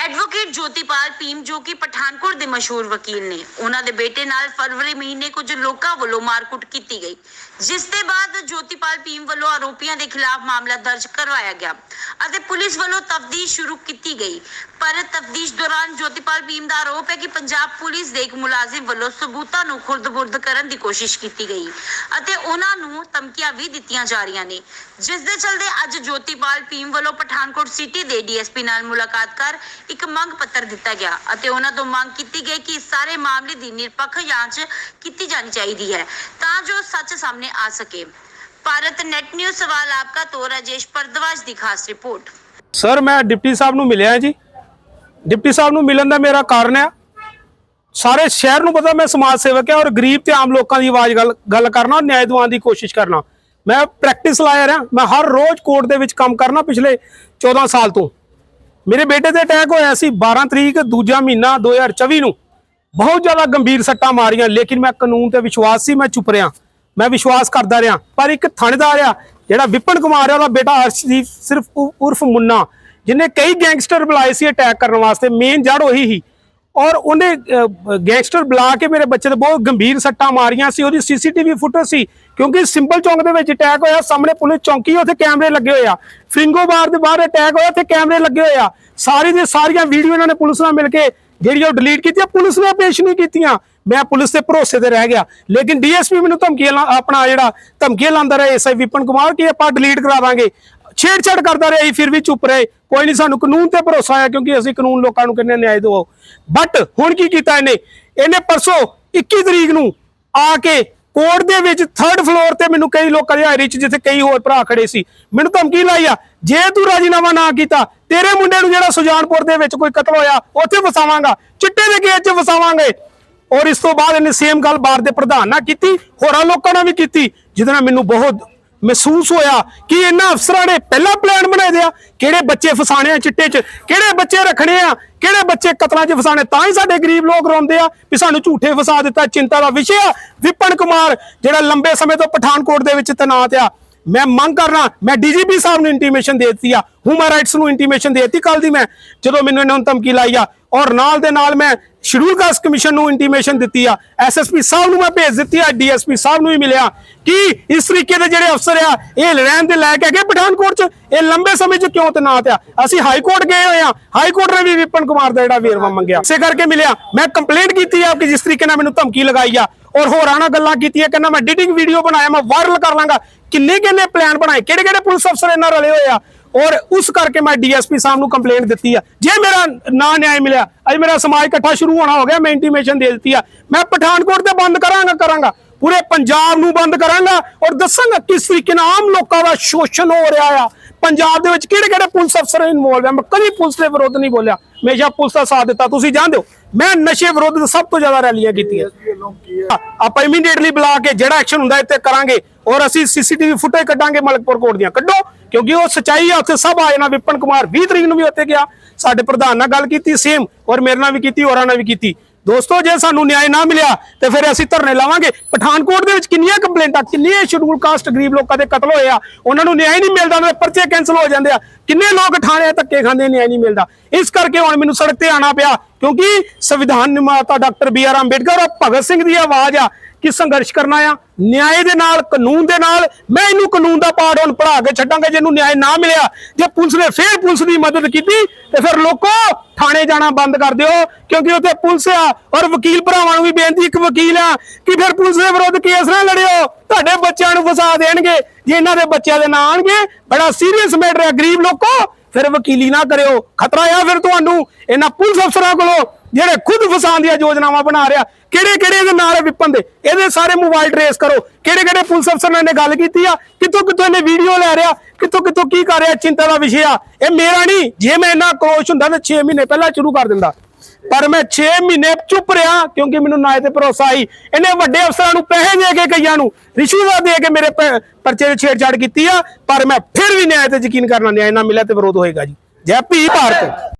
Advocate ਜੋਤੀਪਾਲ Bhim, ਜੋ ਕਿ ਪਠਾਨਕੋਟ ਦੇ ਮਸ਼ਹੂਰ ਵਕੀਲ ਨੇ। ਉਹਨਾਂ ਦੇ ਬੇਟੇ ਨਾਲ ਫਰਵਰੀ ਮਹੀਨੇ ਕੁਝ ਲੋਕਾਂ ਵੱਲੋਂ ਮਾਰਕੁੱਟ ਕੀਤੀ ਗਈ। ਜਿਸ ਦੇ ਬਾਅਦ ਜੋਤੀਪਾਲ ਭੀਮ ਵੱਲੋਂ ਆਰੋਪੀਆਂ ਦੇ ਖਿਲਾਫ ਮਾਮਲਾ ਦਰਜ ਕਰਵਾਇਆ ਗਿਆ ਅਤੇ ਪੁਲਿਸ ਵੱਲੋਂ ਤਫਤੀਸ਼ ਸ਼ੁਰੂ ਕੀਤੀ ਗਈ। ਪਰ ਤਫਤੀਸ਼ ਦੌਰਾਨ ਜੋਤੀਪਾਲ ਭੀਮ ਦਾ ਆਰੋਪ ਹੈ ਕਿ ਪੰਜਾਬ ਪੁਲਿਸ ਦੇ ਇੱਕ ਮੁਲਾਜ਼ਮ ਵੱਲੋਂ ਸਬੂਤਾਂ ਨੂੰ ਖੁਰਦ-ਬੁਰਦ ਕਰਨ ਦੀ ਕੋਸ਼ਿਸ਼ ਕੀਤੀ ਗਈ ਅਤੇ ਉਹਨਾਂ ਨੂੰ ਧਮਕੀਆਂ ਵੀ ਦਿੱਤੀਆਂ ਜਾ ਰਹੀਆਂ ਨੇ। ਜਿਸ ਦੇ ਚਲਦੇ ਅੱਜ ਜੋਤੀਪਾਲ ਭੀਮ ਵੱਲੋਂ ਪਠਾਨਕੋਟ ਸਿਟੀ ਦੇ ਡੀਐਸਪੀ ਨਾਲ ਮੁਲਾਕਾਤ ਕਰ ਇੱਕ ਮੰਗ ਪੱਤਰ ਦਿੱਤਾ ਗਿਆ ਅਤੇ ਉਹਨਾਂ ਤੋਂ ਮੰਗ ਕੀਤੀ ਗਈ ਕਿ ਇਸ ਸਾਰੇ ਮਾਮਲੇ ਦੀ ਨਿਰਪੱਖ ਜਾਂਚ ਕੀਤੀ ਜਾਣੀ ਚਾਹੀਦੀ ਹੈ ਤਾਂ ਜੋ ਸੱਚ ਸਾਹਮਣੇ ਆ ਸਕੇ। ਭਾਰਤ ਨੈਟ ਨਿਊਜ਼ ਸਵਾਲ ਆਪਕਾ ਤੋਂ ਰਾਜੇਸ਼ ਪਰਦਵਾਜ ਦੀ ਖਾਸ ਰਿਪੋਰਟ। ਸਰ ਮੈਂ ਡਿਪਟੀ ਸਾਹਿਬ ਨੂੰ ਮਿਲਿਆ ਜੀ। ਡਿਪਟੀ ਸਾਹਿਬ ਨੂੰ ਮਿਲਣ ਦਾ ਮੇਰਾ ਕਾਰਨ ਹੈ। ਸਾਰੇ ਸ਼ਹਿਰ ਨੂੰ ਪਤਾ, ਮੈਂ ਸਮਾਜ ਸੇਵਕ ਹਾਂ ਔਰ ਗਰੀਬ ਤੇ ਆਮ ਲੋਕਾਂ ਦੀ ਆਵਾਜ਼ ਗੱਲ ਗੱਲ ਕਰਨਾ ਔਰ ਨਿਆਂ ਦਿਵਾਉਣ ਦੀ ਕੋਸ਼ਿਸ਼ ਕਰਨਾ। ਮੈਂ ਪ੍ਰੈਕਟਿਸ ਲਾਇਆ ਰਿਹਾ। ਮੈਂ ਹਰ ਰੋਜ਼ ਕੋਰਟ ਦੇ ਵਿੱਚ ਕੰਮ ਕਰਨਾ ਪਿਛਲੇ 14 ਸਾਲ ਤੋਂ। ਮੇਰੇ ਬੇਟੇ ਤੇ ਅਟੈਕ ਹੋਇਆ ਸੀ 12 ਤਰੀਕ ਦੂਜਾ ਮਹੀਨਾ 2024 ਨੂੰ। ਬਹੁਤ ਜ਼ਿਆਦਾ ਗੰਭੀਰ ਸੱਟਾਂ ਮਾਰੀਆਂ, ਲੇਕਿਨ ਮੈਂ ਕਾਨੂੰਨ ਤੇ ਵਿਸ਼ਵਾਸ ਸੀ, ਮੈਂ ਚੁੱਪ ਰਿਹਾ। ਮੈਂ ਵਿਸ਼ਵਾਸ ਕਰਦਾ ਰਿਹਾ। ਪਰ ਇੱਕ ਥਾਣੇਦਾਰ ਆ, ਜਿਹੜਾ ਵਿਪਨ ਕੁਮਾਰ ਆ, ਉਹਦਾ ਬੇਟਾ ਅਰਸ਼ਦੀਪ ਸਿਰਫ ਉਰਫ ਮੁੰਨਾ। ਜਿਹਨੇ ਕਈ ਗੈਂਗਸਟਰ ਬੁਲਾਏ ਸੀ ਅਟੈਕ ਕਰਨ ਵਾਸਤੇ ਮੇਨ ਜੜ ਉਹੀ ਸੀ। ਔਰ ਉਹਨੇ ਅਹ, ਗੈਂਗਸਟਰ ਬੁਲਾ ਕੇ ਮੇਰੇ ਬੱਚੇ ਤੇ ਬਹੁਤ ਗੰਭੀਰ ਸੱਟਾਂ ਮਾਰੀਆਂ ਸੀ ਉਹਦੀ ਸੀਸੀਟੀਵੀ ਫੁਟੇਜ ਸੀ ਕਿਉਂਕਿ ਸਿੰਪਲ ਚੌਂਕ ਦੇ ਵਿੱਚ ਅਟੈਕ ਹੋਇਆ ਸਾਹਮਣੇ ਪੁਲਿਸ ਚੌਂਕੀ ਉੱਥੇ ਕੈਮਰੇ ਲੱਗੇ ਹੋਏ ਆ। ਫਿੰਗੋ ਬਾਰ ਦੇ ਬਾਹਰ ਅਟੈਕ ਹੋਇਆ ਉੱਥੇ ਕੈਮਰੇ ਲੱਗੇ ਹੋਏ ਆ। ਸਾਰੀ ਦੇ ਸਾਰੀਆਂ ਵੀਡੀਓ ਇਹਨਾਂ ਨੇ ਪੁਲਿਸ ਨਾਲ ਮਿਲ ਕੇ ਜਿਹੜੀ ਉਹ ਡਿਲੀਟ ਕੀਤੀ ਪੁਲਿਸ ਨੇ ਪੇਸ਼ ਨਹੀਂ ਕੀਤੀਆਂ। ਮੈਂ ਪੁਲਿਸ ਦੇ ਭਰੋਸੇ ਤੇ ਰਹਿ ਗਿਆ। ਲੇਕਿਨ ਡੀਐਸਪੀ ਮੈਨੂੰ ਧਮਕੀਆਂ ਲਾ- ਆਪਣਾ ਜਿਹੜਾ ਧਮਕੀਆਂ ਲਾਉਂਦਾ ਰਿਹਾ ਐਸਆਈ ਵਿਪਨ ਕੁਮਾਰ ਕਿ ਆਪਾਂ ਡਿਲੀਟ ਕਰਾ ਦਾਂਗੇ। ਛੇੜਛਾੜ ਕਰਦਾ ਰਿਹਾ ਅਸੀਂ ਫਿਰ ਵੀ ਚੁੱਪ ਰਹੇ। ਕੋਈ ਨਹੀਂ, ਸਾਨੂੰ ਕਾਨੂੰਨ ਤੇ ਭਰੋਸਾ ਹੈ ਕਿਉਂਕਿ ਅਸੀਂ ਕਾਨੂੰਨ ਲੋਕਾਂ ਨੂੰ ਕਹਿੰਦੇ ਹਾਂ ਨਿਆਂ ਦਿਵਾਓ ਬਟ ਹੁਣ ਕੀ ਕੀਤਾ ਇਹਨੇ? ਇਹਨੇ ਪਰਸੋਂ 21 ਤਰੀਕ ਨੂੰ ਆ ਕੇ ਕੋਰਟ ਦੇ ਵਿੱਚ ਥਰਡ ਫਲੋਰ ਤੇ ਮੈਨੂੰ ਕਈ ਲੋਕਾਂ ਦੀ ਹਾਜ਼ਰੀ ਚ, ਜਿੱਥੇ ਕਈ ਹੋਰ ਭਰਾ ਖੜੇ ਸੀ, ਮੈਨੂੰ ਧਮਕੀ ਲਾਈ ਆ, ਜੇ ਤੂੰ ਰਾਜੀਨਾਮਾ ਨਾ ਕੀਤਾ, ਤੇਰੇ ਮੁੰਡੇ ਨੂੰ ਜਿਹੜਾ ਸੁਜਾਨਪੁਰ ਦੇ ਵਿੱਚ ਕੋਈ ਕਤਲ ਹੋਇਆ, ਉੱਥੇ ਵਸਾਵਾਂਗਾ, ਚਿੱਟੇ ਦੇ ਗੇਟ 'ਚ ਵਸਾਵਾਂਗੇ। ਔਰ ਇਸ ਤੋਂ ਬਾਅਦ ਇਹਨੇ ਸੇਮ ਗੱਲ ਬਾਰ ਦੇ ਪ੍ਰਧਾਨ ਨਾਲ ਕੀਤੀ, ਹੋਰਾਂ ਲੋਕਾਂ ਨਾਲ ਵੀ ਕੀਤੀ, ਜਿਹਦੇ ਨਾਲ ਮੈਨੂੰ ਬਹੁਤ ਮਹਿਸੂਸ ਹੋਇਆ ਕਿ ਇਹਨਾਂ ਅਫਸਰਾਂ ਨੇ ਪਹਿਲਾਂ ਪਲਾਨ ਬਣਾਏ ਦੇ ਆ। ਕਿਹੜੇ ਬੱਚੇ ਫਸਾਣੇ ਆ ਚਿੱਟੇ 'ਚ? ਕਿਹੜੇ ਬੱਚੇ ਰੱਖਣੇ ਆ? ਕਿਹੜੇ ਬੱਚੇ ਕਤਲਾਂ 'ਚ ਫਸਾਣੇ? ਤਾਂ ਹੀ ਸਾਡੇ ਗਰੀਬ ਲੋਕ ਰੋਂਦੇ ਆ ਵੀ ਸਾਨੂੰ ਝੂਠੇ ਫਸਾ ਦਿੱਤਾ, ਚਿੰਤਾ ਦਾ ਵਿਸ਼ੇ ਆ। ਵਿਪਨ ਕੁਮਾਰ, ਜਿਹੜਾ ਲੰਬੇ ਸਮੇਂ ਤੋਂ ਪਠਾਨਕੋਟ ਦੇ ਵਿੱਚ ਤੈਨਾਤ ਆ ਮੈਂ ਮੰਗ ਕਰਨਾ ਮੈਂ ਡੀਜੀਪੀ ਸਾਹਿਬ ਨੂੰ ਇੰਟੀਮੇਸ਼ਨ ਦੇ ਦਿੱਤੀ ਆ। ਹਿਊਮਨ ਰਾਈਟਸ ਨੂੰ ਇੰਟੀਮੇਸ਼ਨ ਦੇ ਦਿੱਤੀ ਕੱਲ ਦੀ ਮੈਂ। ਜਦੋਂ ਮੈਨੂੰ ਇਹਨਾਂ ਨੂੰ ਧਮਕੀ ਲਾਈ ਆ, ਔਰ ਨਾਲ ਦੇ ਨਾਲ ਮੈਂ ਸ਼ਡਿਊਲ ਕਾਸਟ ਕਮਿਸ਼ਨ ਨੂੰ ਇੰਟੀਮੇਸ਼ਨ ਦਿੱਤੀ ਆ। ਐਸਐਸਪੀ ਸਾਹਿਬ ਨੂੰ ਮੈਂ ਭੇਜ ਦਿੱਤੀ ਆ ਡੀਐਸਪੀ ਸਾਹਿਬ ਨੂੰ ਵੀ ਮਿਲਿਆ ਕਿ ਇਸ ਤਰੀਕੇ ਦੇ ਜਿਹੜੇ ਅਫਸਰ ਆ, ਇਹ ਲੈਣ ਦੇ ਲੈ ਕੇ ਗਏ ਪਠਾਨਕੋਟ ਚ। ਇਹ ਲੰਬੇ ਸਮੇਂ ਚ ਕਿਉਂ ਤੈਨਾਤ ਆ? ਅਸੀਂ ਹਾਈ ਕੋਰਟ ਗਏ ਹੋਏ ਆ। ਹਾਈ ਕੋਰਟ ਨੇ ਵੀ ਵਿਪਨ ਕੁਮਾਰ ਦਾ ਜਿਹੜਾ ਵੇਰਵਾ ਮੰਗਿਆ। ਇਸੇ ਕਰਕੇ ਮਿਲਿਆ। ਮੈਂ ਕੰਪਲੇਂਟ ਕੀਤੀ ਆ ਕਿ ਜਿਸ ਤਰੀਕੇ ਨਾਲ ਮੈਨੂੰ ਧਮਕੀ ਲਗਾਈ ਆ, ਔਰ ਹੋਰਾਂ ਗੱਲਾਂ ਕੀਤੀਆਂ, ਕਹਿੰਦਾ ਮੈਂ ਐਡੀਟਿੰਗ ਵੀਡੀਓ ਬਣਾਇਆ, ਮੈਂ ਵਾਇਰਲ ਕਰ ਲਾਂਗਾ। ਕਿੰਨੇ ਕਿੰਨੇ ਪਲਾਨ ਬਣਾਏ? ਕਿਹੜੇ ਕਿਹੜੇ ਪੁਲਿਸ ਅਫਸਰ ਇਹਨਾਂ ਰਲੇ ਹੋਏ ਆ? ਔਰ ਉਸ ਕਰਕੇ ਮੈਂ ਡੀਐਸਪੀ ਸਾਹਿਬ ਨੂੰ ਕੰਪਲੇਂਟ ਦਿੱਤੀ ਆ। ਜੇ ਮੇਰਾ ਨਾ ਨਿਆਂ ਮਿਲਿਆ, ਅੱਜ ਮੇਰਾ ਸਮਾਜ ਇਕੱਠਾ ਸ਼ੁਰੂ ਹੋਣਾ ਹੋ ਗਿਆ, ਮੈਂ ਇੰਟੀਮੇਸ਼ਨ ਦੇ ਦਿੱਤੀ ਆ। ਮੈਂ ਪਠਾਨਕੋਟ ਤੇ ਬੰਦ ਕਰਾਂਗਾ ਕਰਾਂਗਾ, ਪੂਰੇ ਪੰਜਾਬ ਨੂੰ ਬੰਦ ਕਰਾਂਗਾ ਔਰ ਦੱਸਾਂਗਾ ਕਿਸ ਤਰੀਕੇ ਨਾਲ ਆਮ ਲੋਕਾਂ ਦਾ ਸ਼ੋਸ਼ਣ ਹੋ ਰਿਹਾ ਆ। ਪੰਜਾਬ ਦੇ ਵਿੱਚ ਕਿਹੜੇ ਕਿਹੜੇ ਪੁਲਿਸ ਅਫਸਰ ਇਨਵੋਲਵ ਆ? ਮੈਂ ਕਦੀ ਪੁਲਿਸ ਦੇ ਵਿਰੁੱਧ ਨਹੀਂ ਬੋਲਿਆ। ਹਮੇਸ਼ਾ ਪੁਲਿਸ ਦਾ ਸਾਥ ਦਿੱਤਾ। ਤੁਸੀਂ ਜਾਣਦੇ ਹੋ ਮੈਂ ਨਸ਼ੇ ਵਿਰੁੱਧ ਸਭ ਤੋਂ ਜ਼ਿਆਦਾ ਰੈਲੀਆਂ ਕੀਤੀਆਂ। ਆਪਾਂ ਇਮੀਡੀਏਟਲੀ ਬੁਲਾ ਕੇ ਜਿਹੜਾ ਐਕਸ਼ਨ ਹੁੰਦਾ ਇੱਥੇ ਕਰਾਂਗੇ ਔਰ ਅਸੀਂ ਸੀਸੀਟੀਵੀ ਫੁਟੇਜ ਕੱਢਾਂਗੇ ਮਲਕਪੁਰ ਕੋਰਟ ਦੀਆਂ। ਕੱਢੋ, ਕਿਉਂਕਿ ਉਹ ਸਚਾਈ ਆ, ਉੱਥੇ ਸਭ ਆਏ ਨਾ, ਵਿਪਨ ਕੁਮਾਰ 20 ਤਰੀਕ ਨੂੰ ਵੀ ਉੱਥੇ ਗਿਆ। ਸਾਡੇ ਪ੍ਰਧਾਨ ਨਾਲ ਗੱਲ ਕੀਤੀ ਸੇਮ ਔਰ ਮੇਰੇ ਨਾਲ ਵੀ ਕੀਤੀ, ਹੋਰਾਂ ਨਾਲ ਵੀ ਕੀਤੀ। ਦੋਸਤੋ, ਜੇ ਸਾਨੂੰ ਨਿਆਂ ਨਾ ਮਿਲਿਆ, ਤੇ ਫਿਰ ਅਸੀਂ ਧਰਨੇ ਲਾਵਾਂਗੇ। ਪਠਾਨਕੋਟ ਦੇ ਵਿੱਚ ਕਿੰਨੀਆਂ ਕੰਪਲੇਂਟਾਂ ਕਿੰਨੇ ਸ਼ਡਿਊਲ ਕਾਸਟ ਗਰੀਬ ਲੋਕਾਂ ਦੇ ਕਤਲ ਹੋਏ ਆ, ਉਹਨਾਂ ਨੂੰ ਨਿਆਂ ਨਹੀਂ ਮਿਲਦਾ, ਉਹਨਾਂ ਦੇ ਪਰਚੇ ਕੈਨਸਲ ਹੋ ਜਾਂਦੇ ਆ। ਕਿੰਨੇ ਲੋਕ ਥਾਣੇ ਧੱਕੇ ਖਾਂਦੇ ਨਿਆਂ ਨਹੀਂ ਮਿਲਦਾ। ਇਸ ਕਰਕੇ ਹੁਣ ਮੈਨੂੰ ਸੜਕ ਤੇ ਆਣਾ ਪਿਆ, ਕਿਉਂਕਿ ਸੰਵਿਧਾਨ ਨਿਰਮਾਤਾ ਡਾਕਟਰ ਬੀ ਆਰ ਅੰਬੇਡਕਰ ਔਰ ਭਗਤ ਸਿੰਘ ਦੀ ਆਵਾਜ਼ ਆ ਕਿ ਸੰਘਰਸ਼ ਕਰਨਾ ਆ, ਨਿਆਂ ਦੇ ਨਾਲ, ਕਾਨੂੰਨ ਦੇ ਨਾਲ, ਮੈਂ ਇਹਨੂੰ ਕਾਨੂੰਨ ਦਾ ਪਾਠ ਹੁਣ ਪੜ੍ਹਾ ਕੇ ਛੱਡਾਂਗਾ, ਜੇ ਇਹਨੂੰ ਨਿਆਂ ਨਾ ਮਿਲਿਆ, ਜੇ ਪੁਲਿਸ ਨੇ ਫੇਰ ਪੁਲਿਸ ਦੀ ਮਦਦ ਕੀਤੀ, ਤੇ ਫਿਰ ਲੋਕੋ ਥਾਣੇ ਜਾਣਾ ਬੰਦ ਕਰ ਦਿਓ, ਕਿਉਂਕਿ ਉੱਥੇ ਪੁਲਿਸ ਆ ਔਰ ਵਕੀਲ ਭਰਾਵਾਂ ਨੂੰ ਵੀ ਬੇਨਤੀ, ਇੱਕ ਵਕੀਲ ਆ ਕਿ ਫਿਰ ਪੁਲਿਸ ਦੇ ਵਿਰੁੱਧ ਕੇਸ ਨਾ ਲੜਿਓ। ਤੁਹਾਡੇ ਬੱਚਿਆਂ ਨੂੰ ਫਸਾ ਦੇਣਗੇ, ਜੇ ਇਹਨਾਂ ਦੇ ਬੱਚਿਆਂ ਦੇ ਨਾਂ ਆਣਗੇ, ਬੜਾ ਸੀਰੀਅਸ ਮੈਟਰ ਹੈ, ਗਰੀਬ ਲੋਕੋ, ਫਿਰ ਵਕੀਲੀ ਨਾ ਕਰਿਓ। ਖਤਰਾ ਆ ਫਿਰ ਤੁਹਾਨੂੰ, ਇਹਨਾਂ ਪੁਲਿਸ ਅਫਸਰਾਂ ਕੋਲੋਂ। ਜਿਹੜੇ ਖੁਦ ਫਸਾਉਣ ਦੀਆਂ ਯੋਜਨਾਵਾਂ ਬਣਾ ਰਿਹਾ ਕਿਹੜੇ ਕਿਹੜੇ ਇਹਦੇ ਨਾਲ ਵਿਪਨ ਦੇ? ਇਹਦੇ ਸਾਰੇ ਮੋਬਾਈਲ ਟ੍ਰੇਸ ਕਰੋ। ਕਿਹੜੇ ਕਿਹੜੇ ਪੁਲਿਸ ਅਫਸਰ ਨਾਲ ਇਹਨੇ ਗੱਲ ਕੀਤੀ ਆ? ਕਿੱਥੋਂ ਕਿੱਥੋਂ ਇਹਨੇ ਵੀਡੀਓ ਲੈ ਰਿਹਾ? ਕਿੱਥੋਂ ਕਿੱਥੋਂ ਕੀ ਕਰ ਰਿਹਾ? ਚਿੰਤਾ ਦਾ ਵਿਸ਼ੇ ਆ। ਇਹ ਮੇਰਾ ਨਹੀਂ। ਜੇ ਮੈਂ ਇਹਨਾਂ ਕੋਸ਼ ਹੁੰਦਾ ਤਾਂ 6 ਮਹੀਨੇ ਪਹਿਲਾਂ ਸ਼ੁਰੂ ਕਰ ਦਿੰਦਾ। ਪਰ ਮੈਂ 6 ਮਹੀਨੇ ਚੁੱਪ ਰਿਹਾ, ਕਿਉਂਕਿ ਮੈਨੂੰ ਨਾ ਤੇ ਭਰੋਸਾ ਆਈ। ਇਹਨੇ ਵੱਡੇ ਅਫਸਰਾਂ ਨੂੰ ਪੈਸੇ ਦੇ ਕੇ, ਕਈਆਂ ਨੂੰ ਰਿਸ਼ਵਤ ਦੇ ਕੇ ਮੇਰੇ ਪਰਚੇ ਦੇ ਛੇੜਛਾੜ ਕੀਤੀ ਆ। ਪਰ ਮੈਂ ਫਿਰ ਵੀ ਨਿਆਂ ਤੇ ਯਕੀਨ ਕਰਨਾ ਨਿਆਂ ਨਾ ਮਿਲਿਆ ਤੇ ਵਿਰੋਧ ਹੋਏਗਾ ਜੀ। ਜੈ ਭੀ ਭਾਰਤ।